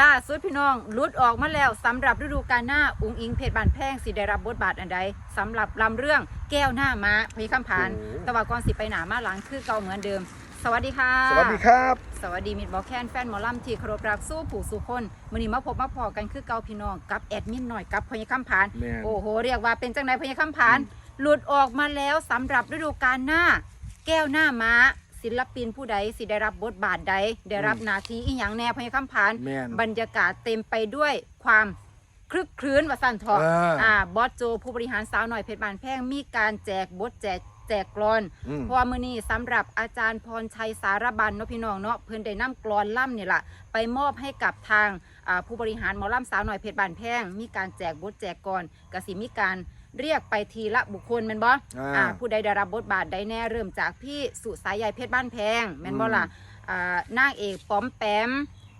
ล่าสุดพี่น้องหลุดออกมาแล้วสำหรับฤดูกาลหน้าอุงอิงเพชรบานแพงสิได้รับบทบาทอันใดสำหรับลำเรื่องแก้วหน้าม้าพยคำผานโอ้แตะวันก่อนสิไปหนามาหลังคือเก่าเหมือนเดิม สวัสดีค่ะ สวัสดีครับ สวัสดีมิดบอแคนแฟนหมอลำที่เคารพรักสู้ผู้สู้คนมื้อนี้มาพบมาพอกันคือเก่าพี่น้องกับแอดมินหน่อยกับพยคำผานแม่นโอ้โหเรียกว่าเป็นจังไดพยคำผานหลุดออกมาแล้วสำหรับฤดูกาลหน้า แก้วหน้าม้า ศิลปินผู้ใดสิได้รับบทบาทใด ได้รับหนาทีอีหยังแน่พยคำผาน แม่น บรรยากาศเต็มไปด้วยความคลึกคลื้นว่าสั่นเถอะอ่าอ่าบอสโจผู้บริหารสาวหน่อยเพชรบานแพงมีการแจกบทแจกแจกกลอน อืม เพราะว่ามื้อนี้สำหรับอาจารย์พรชัยสารบันเนาะพี่น้องเนาะเพิ่นได้นำกลอนล่ำนี่ล่ะไปมอบให้กับทางอ่าผู้บริหารหมอล่ำสาวหน่อยเพชรบานแพง มีการแจกบทแจกกลอนกสิมีการ เรียกไปทีละบุคคลแม่นบ่อ่าอ่าผู้ใดได้รับบทบาทใดแน่เริ่มจากพี่สุสายใยเพชรบ้านแพงแม่นบ่ล่ะอ่านางเอกป้อมแปม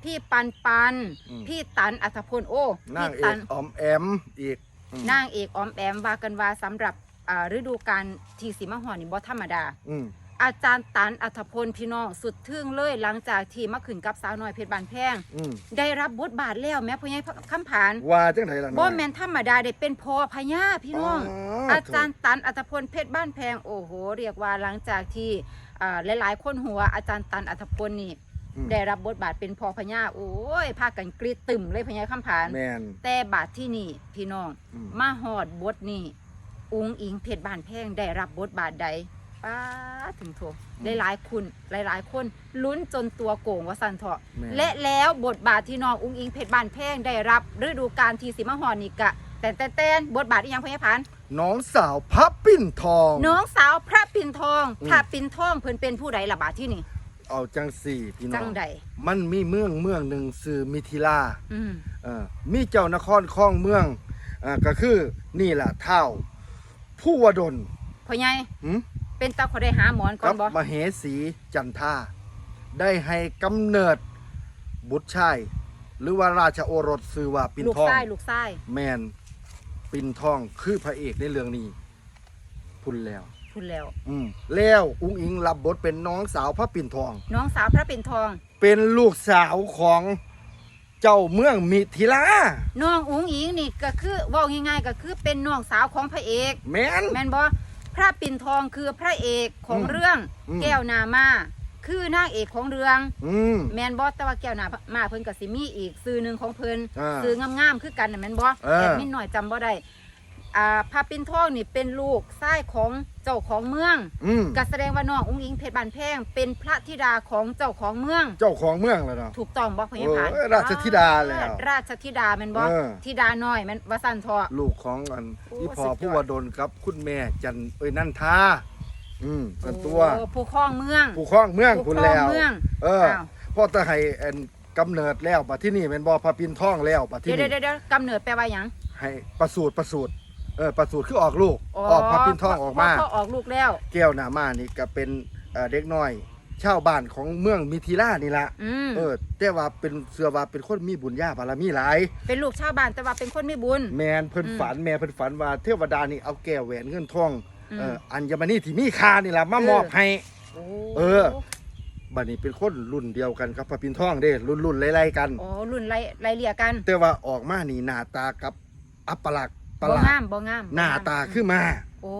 พี่ปันปันอืมพี่ตันอัธพลโอ้นางพี่เอตักออมแอมอีกอืมนางเอกออมแปมว่ากันว่าสำหรับอ่าฤดูกาลที่สีมหอนี่บ่ธรรมดา อืมอาจารย์ตันอัธพลพี่น้องสุดทึ่งเลยหลังจากที่มาขึ้นกับสาวน้อยเพชรบานแพงอืมได้รับบทบาทแล้วแม่พ่อใหญ่คำผานว่าจังไดล่ะบ่อยแม่นธรรมดาได้เป็นพอพญาพี่น้องอาจารย์ตันอัตพลเพชรบ้านแพงโอ้โห เรียกว่าหลังจากที่อ่าหลายๆ คนหัวอาจารย์ตันอัตพลนี่อืม ได้รับบทบาทเป็นพอพญาโอ้ยพากันกรีดตึมเลยพญาคำผาน แม่น แต่บาทที่นี่พี่น้อง อืม มาหอดบทนี่ อุงอิงเพชรบ้านแพงได้รับบทบาทใด ป้าถึงโถหลายๆคุณหลายๆ คนลุ้นจนตัวโก่งว่าสันเถาะแม่นและแล้วบทบาทที่น้องอุงอิงเพชรบ้านแพงได้รับฤดูกาลทีสิมาหอดนี่กะแต่แต่แต่บทบาทอีหยังพญาพันน้องสาวพับปิ้นทอง น้องสาวพระปิ่นทองอืมพระปิ่นทองเพิ่นเป็นผู้ใดล่ะบาดที่นี่เอาจังสี่พี่น้จัองงใดมันมีเมืองเมืองหนึ่งชื่อมิถิลาอืมเออมีเจ้านครคล้องเมืองอ่าก็คือนี่ล่ะเท่าผู้วดลพ่อใหญ่หืม เป็นตาขอได้หาหมอนก่อกันบบ่มเหสีจันทาได้ให้กำเนิดบุตรชาย หรือว่าราชโอรสชื่อว่าปินลูกทอง ไส้ลูกไส้แมนปินทองคือพระเอกในเรื่องนี้ พุ่นแล้ว พูดแล้ว อืมแล้วอุ้งอิงรับบทเป็นน้องสาวพระปิ่นทอง น้องสาวพระปิ่นทอง เป็นลูกสาวของเจ้าเมืองมิถิลาน้องอุ๋งอิงนี่ก็คือเว้าง่ายๆก็คือเป็นน้องสาวของพระเอก แมนแม่นบ่ พระปิ่นทองคือพระเอกของอืมเรื่องอืม แก้วนามา คือนางเอกของเรื่อง อืม แม่นบ่แต่ว่าแก้วนามาเพิ่นก็สิมีอีกซื้อหนึงของเพิ่นอ่าซื้องามๆคือกันน่ะแม่นบ่เออ แอดมินหน่อยจำบ่ได้ อ่าพระปิ่นทองนี่เป็นลูกชายของเจ้าของเมืองอืมก็แสดงว่าน้องอุ้งอิงเพชรบานแพงเป็นพระธิดาของเจ้าของเมือง เจ้าของเมืองแล้วเนาะ ถูกต้องบ่พญาผานโอ้ยราชธิดาแล้วราชธิดาแม่นบ่เออ ธิดาน้อยแม่นว่าซั่นเถาะ ลูกของอันโอ้ที่พอสุดยอด ผู้วดลกับ คุณแม่จันเอ้ยนันทาอืมกันตัวโอ้ผู้ครองเมืองผู้ครองเมืองผู้คุณครองแล้วเมืองเอออ้าวพ่อตาให้อันกำเนิดแล้วบัดที่นี่เป็นบ่อพระปินทองแล้วบัดที่เดี๋ยวนี่เดี๋ยวเดี๋ยวกำเนิดแปลว่าหยังให้ประสูติประสูติ เออประสูติคือออกลูกออกพระปินทองออกมาพอออกลูกแล้ว แก้วหนามานี่ก็เป็นเอ่อเด็กน้อยชาวบ้านของเมืองมิถิลานี่ละอืมเออ แต่ว่าเป็นเสือว่าเป็นคนมีบุญญาบารมีหลาย เป็นลูกชาวบ้านแต่ว่าเป็นคนไม่บุญ แมนเพิ่นอืมฝันแม่เพิ่นฝันว่าเทวดานี่เอาแก้วแหวนเงินทองอืมเอ่ออัญมณีที่มีค่านี่ล่ะมามอบให้โอ้เออบัดนี้เป็นคนรุ่นเดียวกันกับพระปินทองเด้รุ่นรุ่นไล่ๆกันโอ้รุ่นไล่ไล่เลี่ยกัน แต่ว่าออกมานี่หน้าตากับอัปลักษณ์ ประบ่หลาดงามบ่งามหน้าตาคือมา โอ้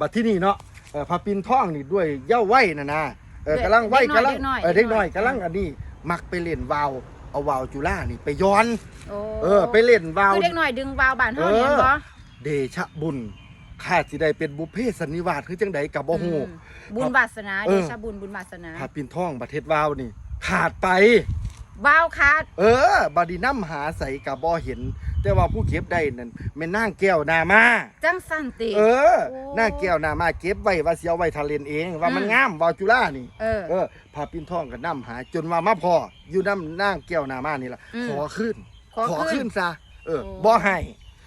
บัดที่นี่เนาะเอ่อพระปินทองนี่ด้วยเย้าไว้น่ะนะเออเด็กกำลังไว้เด็กน้อยกำลังเด็กน้อยเออเด็กน้อยเด็กน้อย กำลังอันนี้มักไปเล่นวาวเอาวาวจุฬานี่ไปย้อน โอ้เออ ไปเล่นวาว คือเด็กน้อยดึงวาวบ้านเฮาเนี่ยเออ บ่เดชะบุญข้าสิได้เป็นบุพเพสันนิวาสคือจังใดกับบ่ฮู้ อืมบุญวาสนาเอเดอ ชะบุญบุญวาสนาพระปินทองประเทศวาวนี่ ขาดไป วาวขาด เออบัดนี้น้ำหาใส่กับบ่เห็น แต่ว่าผู้เก็บได้นั่นแม่นนางแก้วนามา จังสั้นติ เออโอ้นางแก้วนามาเก็บไว้ว่าสิเอาไว้ทาเลนเอง ว่ามันอืม งามวาวจุฬานี่ เออ เออพาปินทองกับน้ำหา จนว่ามาพออยู่น้ำนางแก้วนามานี่ล่ะอืมขอขึ้นขอขึ้นซะเออโอ้ บ่ให้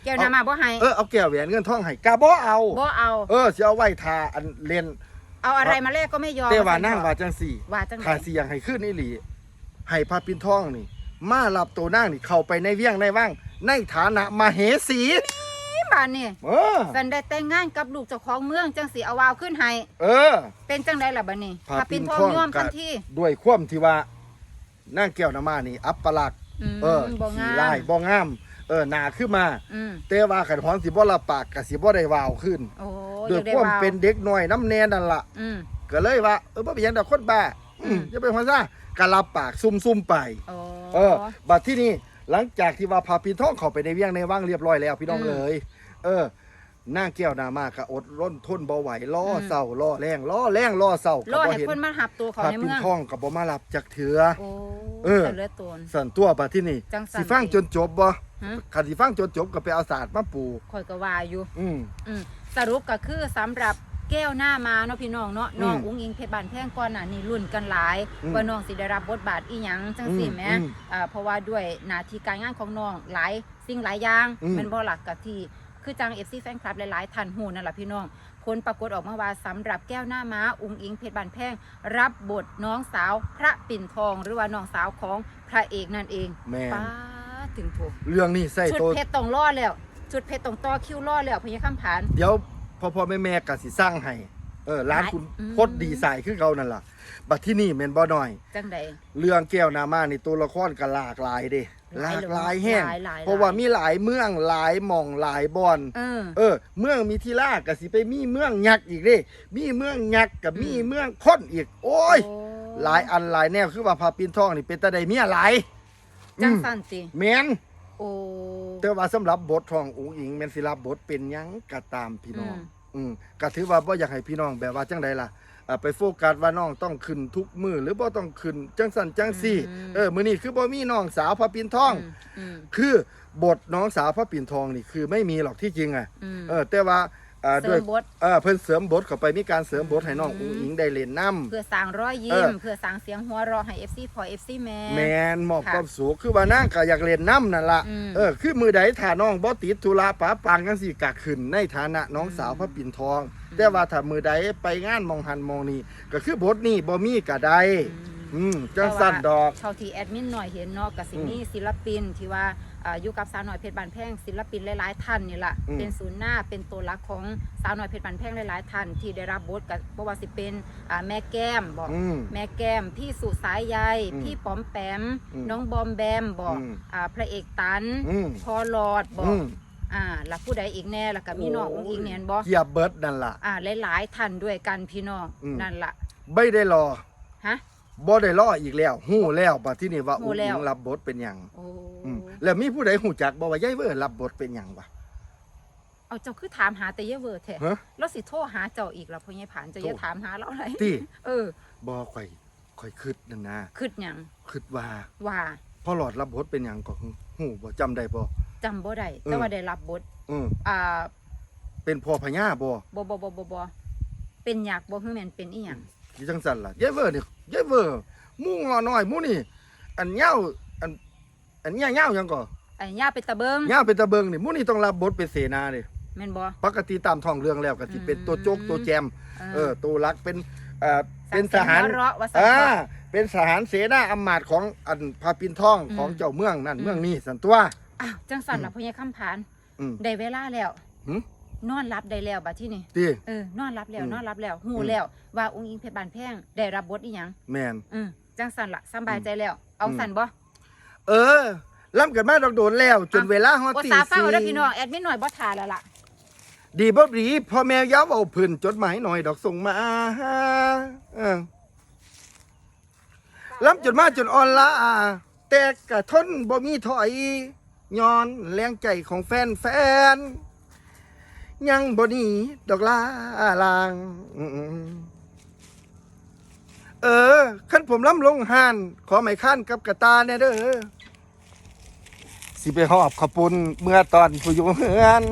แก้วน้ำมาบ่ให้เออเอาแก้วแหวนเงินทองให้กะบ่เอา บ่เอา เออสิเอาไว้ทาอันเล่นเอาอะไรมาแลกก็ไม่ยอมแต่ว่าซั่นั่งเถะว่าจังสี่ ว่าจังไหน ถ้าสิอยากให้ขึ้นอีหลีให้พาปินทองนี่ มารับตัวนั่งนี่เข้าไปในเวียงในว่าง ในฐานะมาเหสีที่บ้านนี่เออสันได้แต่งงานกับลูกเจ้าของเมืองจังสิเอาวาวขึ้นให้เออ เป็นจังไดล่ะบัดนี้พาถ้าปิเป็นนทองทองย่อมกัทัดนทีด้วยความที่ว่านั่งแก้วนามานี่ อัปปลักษณ์มเออบ่งาขี้ไล่มบ่งาม เออหน้าขึ้นมา อืมแต่ว่าขันหอมสิบ่ละปากก็สิบ่ได้วาวขึ้นโอ้โดยอยากได้ความวาวเป็นเด็กน้อยน้ำแน่นั่นล่ะอืม ก็เลยว่าเออบ่เป็นหยังดอกคนบ้าอืมอืม อย่าไปหัวซ่าก็รับปากซุ่มๆไป โอ้ เออบัดที่นี่ หลังจากที่ว่าพาปีท้องเข้าไปในเวียงในว่างเรียบร้อยแล้วพี่น้องอืมเอ๋ยเออหน้าแก้วหนามาก็อดร่นทนบ่ไหวล่ออมเศร้าล่อแรงล่อแรงล่อเศร้ารก็อบ่ให้เห็นคนมาหับตัวเขาพาในปีเมืองท้องก็บ่มารับจากเถือโอ้เออแต่เหลือตนสั่นตัวบัดที่นี่จังสันสิฟังจนจบบ่ฮะคันสิฟังจนจบก็ไปเอาศาสตร์มาปูข่อยก็ว่าอยู่ อืมอืมสรุปก็คือสำหรับ แก้วหน้ามาเนาะพี่น้องเนาะน้องอืมอุ้งอิงเพชรบานแพงก่อนน่ะนี่รุ่นกันหลายอืมว่าน้องสิได้รับบทบาทอีหยังจังสี่อืมแหมอืมอ่าเพราะว่าด้วยหน้าที่การงานของน้องหลายสิ่งหลายอย่างอืม แมันบ่หลักกับที่คือจัง FC แฟนคลับหลายๆท่านฮู้นั่นแหละพี่น้องผลปรากฏออกมาว่าสำหรับแก้วหน้าม้าอุ้งอิงเพชรบานแพงรับบทน้องสาวพระปิ่นทอง หรือว่าน้องสาวของพระเอกนั่นเองแม่นป้าดถึงถูก เรื่องนี้ใส่ชุดตัวเพชรต้องรอดแล้ว ชุดเพชรต้องต่อคิวรอดแล้วพญาคำผาน เดี๋ยว พ่อพ่อแม่แม่ก็สิสร้างให้เออร้านหลายคุณอืมพดดีไซน์คือเขานั่นล่ะ บัดที่นี่แม่นบ่น้อย จังใด เรื่องแก้วนามานี่ตัวละครก็หลากหลายเด้หหลาลายกหลายแห้งหลายหลาย เพราะว่ามีหลายเมืองหลายหม่องหลายบอน เออ เออ เมืองมีทีล่าก็สิไปมีเมืองยักษ์อีกเด้ มีเมืองยักษ์กับอืมมีเมืองค้นอีก โอ้ย โอ้ หลายอันหลายแนวคือว่าพาปินทองนี่เป็นตาใดเมียหลายจังอืมสันติ แม่น โอ้ แต่ว่าสำหรับบททองอุ๋งอิงแม่นสิรับบทเป็นหยังก็ตามพี่น้องอืมอืมก็ถือว่าบ่อยากให้พี่น้องแบบว่าจังใดล่ะอ่าไปโฟกัสว่าน้องต้องขึ้นทุกมือหรือบ่ต้องขึ้นจังสั่นจังซี่เออมื้อนี้คือบ่มีน้องสาวพระปิ่นทองมอืมคือบทน้องสาวพระปิ่นทองนี่คือไม่มีหรอกที่จริงอะ อืม เออแต่ว่า อ่าเสด้ริวยมบท เออเพิ่นเสริมบทเข้าไปมีการเสริมบทให้น้องอืม อุ้งอิงได้เล่นนํ เพื่อสร้างรอยเอยิ้อมเพื่อสร้างเสียงหัวเราะให้ FC พอ FC แม่ แมนมอบค่ะความสุขคือว่านางก็อยากเล่นน้ำนั่นล่ะอืม เออคือมือใดถ้าน้องบ่ติดธุระป๋าปังจังซี่ก็ขึ้นในฐานะน้องสาวพระปิ่นทอง แต่ว่าถ้ามือใดไปงานมองหันมองนี่ก็คือบทนี้บ่มีก็ได้อืมจังสั้นดอก เท่าที่แอดมินหน่อยเห็นเนาะกับสิมีศิลปินที่ว่า อ่าอยู่กับสาวหน่อยเพชรบานแพงศิลปินหลายๆท่านนี่แหละอืม เป็นศูนย์หน้าเป็นตัวหลักของสาวหน่อยเพชรบานแพงหลายๆท่านที่ได้รับบทกับบ่ว่าสิเป็นอ่าแม่แก้มบอก อืม แม่แก้ม พี่สุสายใยอืมพี่ป๋อมแปม อืมน้องบอมแบมบอกอืม อ่าพระเอกตัน อืมพอหลอดบออืกมอ่าแล้วผู้ใดอีกแน่แล้วก็มีน้องอุ้งอิงเนียนบอกเกียบเบิดนั่นล่ะ อ่าหลายๆท่านด้วยกันพี่น้องอืม นั่นล่ะไม่ได้รอฮะ บ่ได้รออีกแล้วฮู้แล้วบัดที่นี่ว่าฮู้อุ้งแล้อิวงรับบทเป็นหยัง โอ้อืม แล้วมีผู้ใดฮู้จักบ่ว่ายายเวอร์รับบทเป็นหยังวะ เอาเจ้าคือถามหาแต่เยาเวอร์แท้ฮะ แล้วสิโทรหาเจ้าอีกแล้วพ่อใหญ่ผานเจ้าอย่าโทรถามหาเราอะไรที่เออบ่ค่อยค่อยคิดนั่นนะคิดหยังคิดว่าว่าพ่อหลอดรับบทเป็นหยังก็ฮู้บ่จำได้บ่ จำบ่ได้เออ แต่ว่าได้รับบทอืมอ่าเป็นพ่อพญาบ่บ่บ่บ่บ่บ่เป็นหยักบ่คือแม่นเป็นอีหยังที่จังซั่นล่ะยายเวอร์นี่ยายเวอร์หมู่งอน้อยหมู่นี่ อันเหย้าอัน อันเนี้ยเหย้าหยังก็ไอ้ย่าเป็นตะเบิงเหย้าเป็นตะเบิงนี่หมู่นี่ต้องรับบทเป็นเสนาเด้แม่นบ่ ปกติตามท้องเรื่องแล้วก็สิเป็นตัวโจกตัวแจม เออตัวรักเป็นเอ่อเป็นทหารสังสียงหัวเราะว่าสังอ่าเกตเป็นทหารเสนาอำมาตย์ของอันพาปินทองอืม ของเจ้าเมืองนั่นอืมเมืองนี้สันตัว อ้าวจังสั่นล่ะพ่อใหญ่คำผานอืม ได้เวลาแล้วหึ นอนรับได้แล้วบัดที่นี่ตี เออนอนรับแล้วอืมนอนรับแล้วฮู้อืม แล้วว่าองค์อิงเพชรบานแพงได้รับบทอีหยังแมน อืมจังสั่นล่ะสำบายใจแล้ว เอาอืม สั่นบ่ เออล่ำกันมาดอกโดนแล้ว จนอะเวลาฮอดบ่ตีสาฟังสี่เอาเด้อพี่น้องแอดมินหน่อยบ่ทาแล้วล่ะดีบ่ดีพ่อแม่ย้าวเอาพื้นจดหมายหน่อยดอกส่งมาเออล่ำจนมาจนอ่อนละแต่กะทนบ่มีถอยย้อนแรงใจของแฟนแฟนๆยังบ่หนีดอกลาลางอืมๆ เออขั้นผมล้ำลงหาน ขอไม่ขั้นกับกระตาแน่เด้อสิไปหอบขอบปุนเมื่อตอนผู้อยู่เฮือน